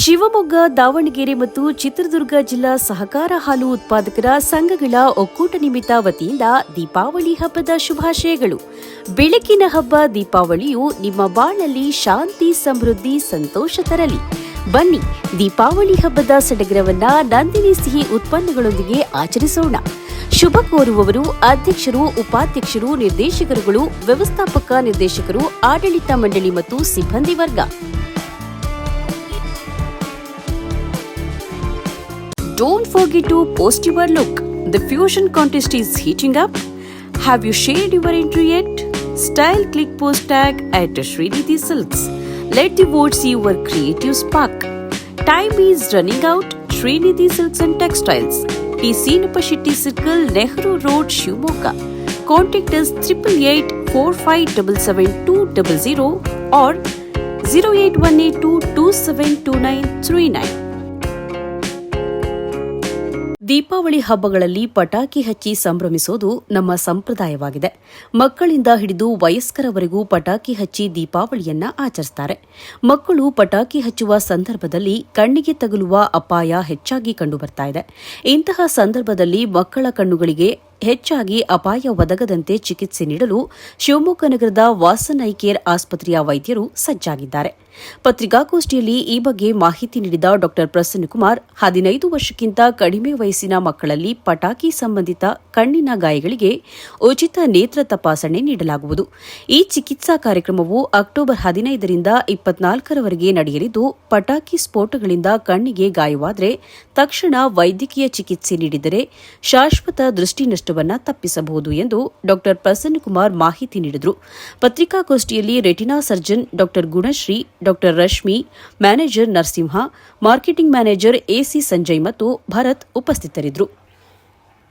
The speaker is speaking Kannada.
ಶಿವಮೊಗ್ಗ, ದಾವಣಗೆರೆ ಮತ್ತು ಚಿತ್ರದುರ್ಗ ಜಿಲ್ಲಾ ಸಹಕಾರ ಹಾಲು ಉತ್ಪಾದಕರ ಸಂಘಗಳ ಒಕ್ಕೂಟ ನಿಮಿತ್ತ ವತಿಯಿಂದ ದೀಪಾವಳಿ ಹಬ್ಬದ ಶುಭಾಶಯಗಳು. ಬೆಳಕಿನ ಹಬ್ಬ ದೀಪಾವಳಿಯು ನಿಮ್ಮ ಬಾಳಲ್ಲಿ ಶಾಂತಿ, ಸಮೃದ್ಧಿ, ಸಂತೋಷ ತರಲಿ. ಬನ್ನಿ, ದೀಪಾವಳಿ ಹಬ್ಬದ ಸಡಗರವನ್ನ ನಂದಿನಿ ಸಿಹಿ ಉತ್ಪನ್ನಗಳೊಂದಿಗೆ ಆಚರಿಸೋಣ. ಶುಭ ಕೋರುವವರು ಅಧ್ಯಕ್ಷರು, ಉಪಾಧ್ಯಕ್ಷರು, ನಿರ್ದೇಶಕರುಗಳು, ವ್ಯವಸ್ಥಾಪಕ ನಿರ್ದೇಶಕರು, ಆಡಳಿತ ಮಂಡಳಿ ಮತ್ತು ಸಿಬ್ಬಂದಿ ವರ್ಗ. Don't forget to post your look. The fusion contest is heating up. Have you shared your entry yet? Style click post tag at Srinidhi Silks. Let the votes see your creative spark. Time is running out. Srinidhi Silks and Textiles. T. Sinapashitti Circle, Nehru Road, Shimoga. Contact us 888 4577 or 08182 272939. Deepavali ಹಬ್ಬಗಳಲ್ಲಿ ಪಟಾಕಿ ಹಚ್ಚಿ ಸಂಭ್ರಮಿಸೋದು ನಮ್ಮ ಸಂಪ್ರದಾಯವಾಗಿದೆ. ಮಕ್ಕಳಿಂದ ಹಿಡಿದು ವಯಸ್ಕರವರೆಗೂ ಪಟಾಕಿ ಹಚ್ಚಿ ದೀಪಾವಳಿಯನ್ನ ಆಚರಿಸುತ್ತಾರೆ ಮಕ್ಕಳು ಪಟಾಕಿ ಹಚ್ಚುವ ಸಂದರ್ಭದಲ್ಲಿ ಕಣ್ಣಿಗೆ ತಗುಲುವ ಅಪಾಯ ಹೆಚ್ಚಾಗಿ ಕಂಡುಬರ್ತಾ ಇದೆ. ಇಂತಹ ಸಂದರ್ಭದಲ್ಲಿ ಮಕ್ಕಳ ಕಣ್ಣುಗಳಿಗೆ ಹೆಚ್ಚಾಗಿ ಅಪಾಯ ಒದಗದಂತೆ ಚಿಕಿತ್ಸೆ ನೀಡಲು ಶಿವಮೊಗ್ಗ ನಗರದ ವಾಸನ್ ಐ ಆಸ್ಪತ್ರೆಯ ವೈದ್ಯರು ಸಜ್ಜಾಗಿದ್ದಾರೆ. ಪತ್ರಿಕಾಗೋಷ್ಠಿಯಲ್ಲಿ ಈ ಬಗ್ಗೆ ಮಾಹಿತಿ ನೀಡಿದ ಡಾ ಪ್ರಸನ್ನಕುಮಾರ್ ಹದಿನೈದು ವರ್ಷಕ್ಕಿಂತ ಕಡಿಮೆ ವಯಸ್ಸಿನ ಮಕ್ಕಳಲ್ಲಿ ಪಟಾಕಿ ಸಂಬಂಧಿತ ಕಣ್ಣಿನ ಗಾಯಗಳಿಗೆ ಉಚಿತ ನೇತ್ರ ತಪಾಸಣೆ ನೀಡಲಾಗುವುದು. ಈ ಚಿಕಿತ್ಸಾ ಕಾರ್ಯಕ್ರಮವು ಅಕ್ಟೋಬರ್ ಹದಿನೈದರಿಂದ ಇಪ್ಪತ್ನಾಲ್ಕರವರೆಗೆ ನಡೆಯಲಿದ್ದು, ಪಟಾಕಿ ಸ್ಫೋಟಗಳಿಂದ ಕಣ್ಣಿಗೆ ಗಾಯವಾದರೆ ತಕ್ಷಣ ವೈದ್ಯಕೀಯ ಚಿಕಿತ್ಸೆ ನೀಡಿದರೆ ಶಾಶ್ವತ ದೃಷ್ಟಿ ನಷ್ಟವನ್ನು ತಪ್ಪಿಸಬಹುದು ಎಂದು ಡಾ ಪ್ರಸನ್ನಕುಮಾರ್ ಮಾಹಿತಿ ನೀಡಿದರು. ಪತ್ರಿಕಾಗೋಷ್ಠಿಯಲ್ಲಿ retina surgeon Dr Gunashree Dr Rashmi manager Narasimha marketing manager AC Sanjay ಮತ್ತು ಭರತ್ ಉಪಸ್ಥಿತರಿದ್ದರು.